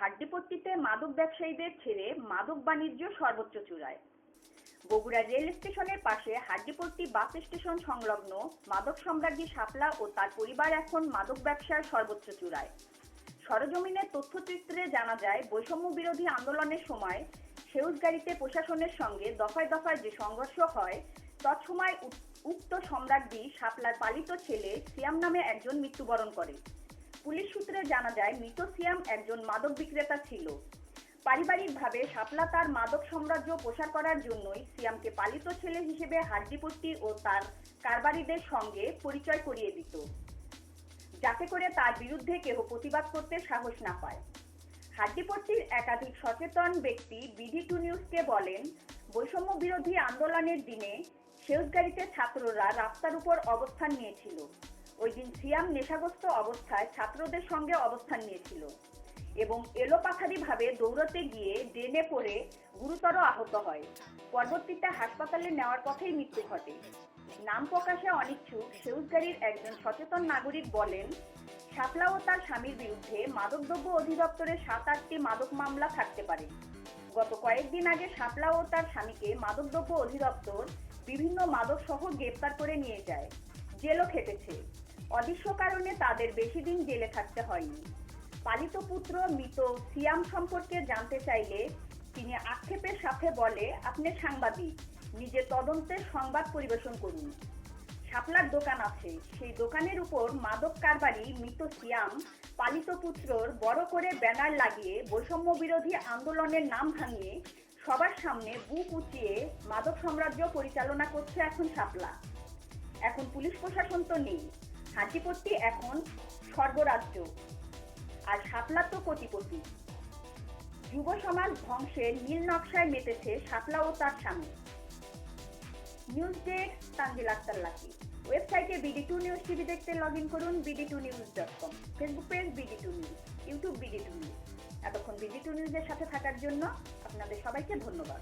হাড্ডিপট্টিতে মাদক ব্যবসায়ীদের ছেড়ে মাদক বাণিজ্য সর্বোচ্চ চূড়ায়। বগুড়া রেল স্টেশনের পাশে হাড্ডিপট্টি বাস স্টেশন সংলগ্ন মাদক সম্রাজ্ঞী শাপলা ও তার পরিবার এখন মাদক ব্যবসার সর্বোচ্চ চূড়ায়। সরজমিনের তথ্যচিত্রে জানা যায়, বৈষম্য বিরোধী আন্দোলনের সময় সেউজ গাড়িতে প্রশাসনের সঙ্গে দফায় দফায় যে সংঘর্ষ হয়, তৎসময় উক্ত সম্রাজ্ঞী শাপলার পালিত ছেলে সিয়াম নামে একজন মৃত্যুবরণ করে। পুলিশ সূত্রে জানা যায় মৃত সিয়াম একজন মাদক বিক্রেতা ছিল। পারিবারিকভাবে শাপলা তার মাদক সাম্রাজ্য প্রসার করার জন্যই সিয়ামকে পালিত ছেলে হিসেবে হাড্ডিপট্টি ও তার কারবারিদের সঙ্গে পরিচয় করিয়ে দিত, যাতে করে তার বিরুদ্ধে কেহ প্রতিবাদ করতে সাহস না পায়। হাড্ডিপট্টির একাধিক সচেতন ব্যক্তি বিডি টু নিউজকে বলেন, বৈষম্য বিরোধী আন্দোলনের দিনে সেউজগাড়িতে ছাত্ররা রাস্তার উপর অবস্থান নিয়েছিল। ওই দিন সিয়াম নেশাগ্রস্ত অবস্থায় ছাত্রদের সঙ্গে অবস্থান নিয়েছিল এবং এলোপাথারিভাবে দৌড়তে গিয়ে ড্রেনে পড়ে গুরুতর আহত হয়। পরবর্তীতে হাসপাতালে নেওয়ার পথেই মৃত্যু ঘটে। নাম প্রকাশে অনিচ্ছুক সেউজগাড়ির একজন সচেতন নাগরিক বলেন, শাপলা ও তার স্বামীর বিরুদ্ধে মাদকদ্রব্য অধিদপ্তরের সাত আটটি মাদক মামলা থাকতে পারে। গত কয়েকদিন আগে শাপলা ও তার স্বামীকে মাদকদ্রব্য অধিদপ্তর বিভিন্ন মাদক সহ গ্রেপ্তার করে নিয়ে যায়। জেলও খেটেছে। অদৃশ্য কারণে তাদের বেশি দিন জেলে থাকতে হয়নি। পালিত পুত্র মৃত সিয়াম সম্পর্কে জানতে চাইলে তিনি আক্ষেপের সাথে বলে, আপনি সাংবাদিক, নিজে তদন্তের সংবাদ পরিবেশন করুন। শাপলার দোকান আছে। সেই দোকানের উপর মাদক কারবারি মৃত সিয়াম পালিত পুত্রর বড় করে ব্যানার লাগিয়ে বৈষম্য বিরোধী আন্দোলনের নাম ভাঙিয়ে সবার সামনে বুক উঁচিয়ে মাদক সাম্রাজ্য পরিচালনা করছে এখন শাপলা। এখন পুলিশ প্রশাসন তো নেই। হাজিপট্টি এখন সর্বরাজ্য আর শাপলা তো কোটিপতি। যুব সমাজ ধ্বংসের নীল নকশায় মেতেছে শাপলা ও তার স্বামী। News desk Tanjil Akter Lucky. ওয়েবসাইটে বিডি টু নিউজ টিভি দেখতে লগ ইন করুন BD two news dot com. Facebook page BD two news, YouTube BD two news. এতক্ষণ বিডি টু নিউজের সাথে থাকার জন্য আপনাদের সবাইকে ধন্যবাদ।